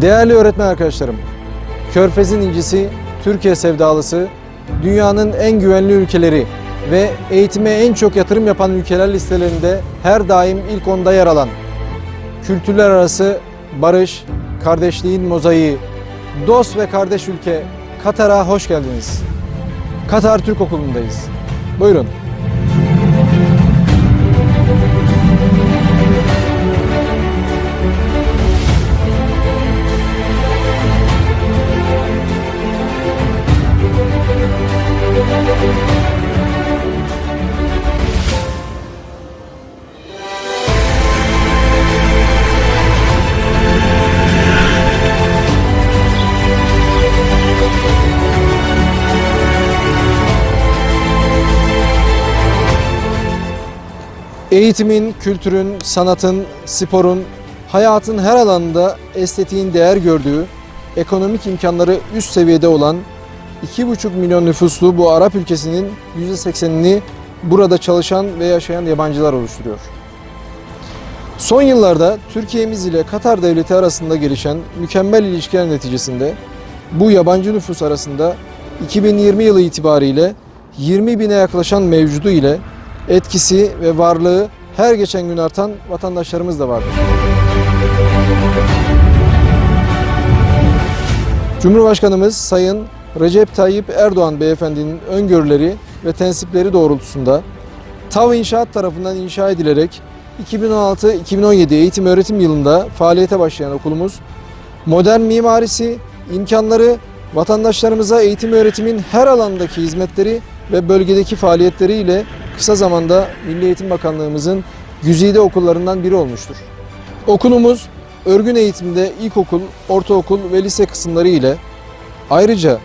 Değerli öğretmen arkadaşlarım, Körfez'in incisi, Türkiye sevdalısı, dünyanın en güvenli ülkeleri ve eğitime en çok yatırım yapan ülkeler listelerinde her daim ilk onda yer alan, kültürler arası barış, kardeşliğin mozaiği, dost ve kardeş ülke Katar'a hoş geldiniz. Katar Türk Okulu'ndayız. Buyurun. Eğitimin, kültürün, sanatın, sporun, hayatın her alanında estetiğin değer gördüğü, ekonomik imkanları üst seviyede olan 2,5 milyon nüfuslu bu Arap ülkesinin %80'ini burada çalışan ve yaşayan yabancılar oluşturuyor. Son yıllarda Türkiye'miz ile Katar Devleti arasında gelişen mükemmel ilişkiler neticesinde bu yabancı nüfus arasında 2020 yılı itibariyle 20 bine yaklaşan mevcudu ile etkisi ve varlığı her geçen gün artan vatandaşlarımız da vardır. Cumhurbaşkanımız Sayın Recep Tayyip Erdoğan beyefendinin öngörüleri ve tensipleri doğrultusunda TAV İnşaat tarafından inşa edilerek 2016-2017 eğitim öğretim yılında faaliyete başlayan okulumuz modern mimarisi, imkanları, vatandaşlarımıza eğitim öğretimin her alandaki hizmetleri ve bölgedeki faaliyetleriyle kısa zamanda Milli Eğitim Bakanlığımızın güzide okullarından biri olmuştur. Okulumuz örgün eğitimde ilkokul, ortaokul ve lise kısımları ile ayrıca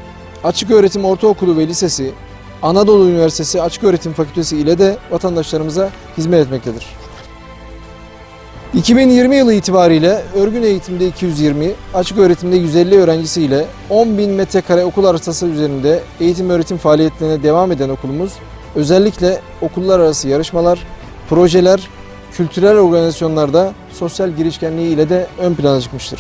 Açık Öğretim Ortaokulu ve Lisesi, Anadolu Üniversitesi Açık Öğretim Fakültesi ile de vatandaşlarımıza hizmet etmektedir. 2020 yılı itibariyle örgün eğitimde 220, açık öğretimde 150 öğrencisiyle 10 bin metrekare okul arsası üzerinde eğitim öğretim faaliyetlerine devam eden okulumuz özellikle okullar arası yarışmalar, projeler, kültürel organizasyonlarda sosyal girişkenliği ile de ön plana çıkmıştır.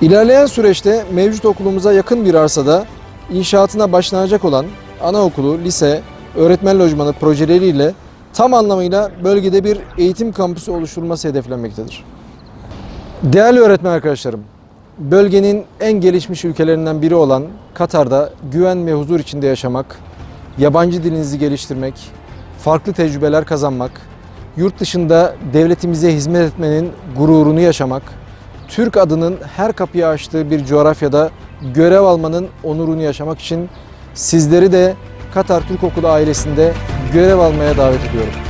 İlerleyen süreçte mevcut okulumuza yakın bir arsada inşaatına başlanacak olan anaokulu, lise, öğretmen lojmanı projeleriyle tam anlamıyla bölgede bir eğitim kampüsü oluşturulması hedeflenmektedir. Değerli öğretmen arkadaşlarım, bölgenin en gelişmiş ülkelerinden biri olan Katar'da güven ve huzur içinde yaşamak, yabancı dilinizi geliştirmek, farklı tecrübeler kazanmak, yurt dışında devletimize hizmet etmenin gururunu yaşamak, Türk adının her kapıyı açtığı bir coğrafyada görev almanın onurunu yaşamak için sizleri de Katar Türk Okulu ailesinde görev almaya davet ediyorum.